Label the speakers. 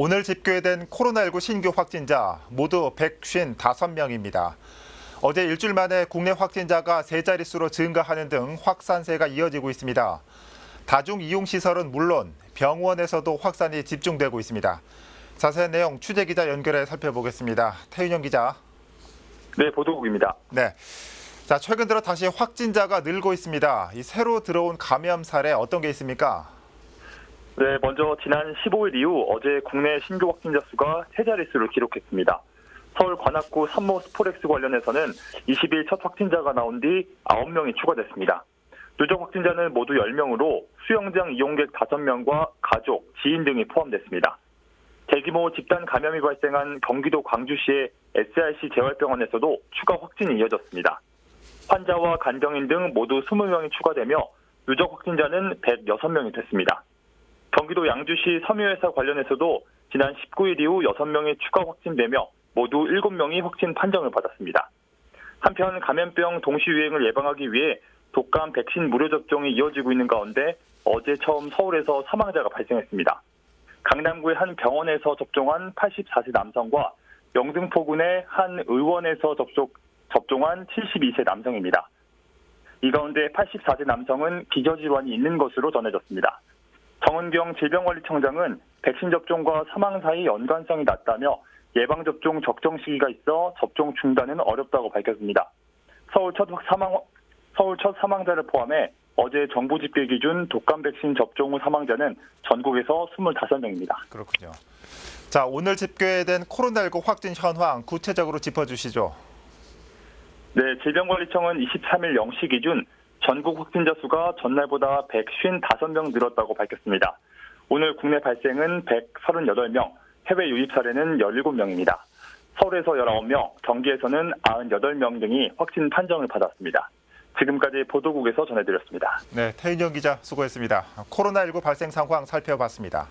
Speaker 1: 오늘 집계된 코로나19 신규 확진자 모두 155명입니다. 어제 일주일 만에 국내 확진자가 세 자릿수로 증가하는 등 확산세가 이어지고 있습니다. 다중 이용 시설은 물론 병원에서도 확산이 집중되고 있습니다. 자세한 내용 취재 기자 연결해 살펴보겠습니다. 태윤영 기자.
Speaker 2: 네, 보도국입니다.
Speaker 1: 네. 자, 최근 들어 다시 확진자가 늘고 있습니다. 이 새로 들어온 감염 사례 어떤 게 있습니까?
Speaker 2: 네, 먼저 지난 15일 이후 어제 국내 신규 확진자 수가 세 자릿수를 기록했습니다. 서울 관악구 산모 스포렉스 관련해서는 20일 첫 확진자가 나온 뒤 9명이 추가됐습니다. 누적 확진자는 모두 10명으로 수영장 이용객 5명과 가족, 지인 등이 포함됐습니다. 대규모 집단 감염이 발생한 경기도 광주시의 SRC 재활병원에서도 추가 확진이 이어졌습니다. 환자와 간병인 등 모두 20명이 추가되며 누적 확진자는 106명이 됐습니다. 경기도 양주시 섬유회사 관련해서도 지난 19일 이후 6명이 추가 확진되며 모두 7명이 확진 판정을 받았습니다. 한편 감염병 동시 유행을 예방하기 위해 독감 백신 무료 접종이 이어지고 있는 가운데 어제 처음 서울에서 사망자가 발생했습니다. 강남구의 한 병원에서 접종한 84세 남성과 영등포군의 한 의원에서 접촉, 접종한 72세 남성입니다. 이 가운데 84세 남성은 기저질환이 있는 것으로 전해졌습니다. 정은경 질병관리청장은 백신 접종과 사망 사이 연관성이 낮다며 예방접종 적정 시기가 있어 접종 중단은 어렵다고 밝혔습니다. 서울 첫 사망, 서울 첫 사망자를 포함해 어제 정부 집계 기준 독감 백신 접종 후 사망자는 전국에서 25명입니다.
Speaker 1: 그렇군요. 자, 오늘 집계된 코로나19 확진 현황 구체적으로 짚어주시죠.
Speaker 2: 네, 질병관리청은 23일 0시 기준 전국 확진자 수가 전날보다 155명 늘었다고 밝혔습니다. 오늘 국내 발생은 138명, 해외 유입 사례는 17명입니다. 서울에서 19명, 경기에서는 98명 등이 확진 판정을 받았습니다. 지금까지 보도국에서 전해드렸습니다.
Speaker 1: 네, 태윤영 기자 수고했습니다. 코로나19 발생 상황 살펴봤습니다.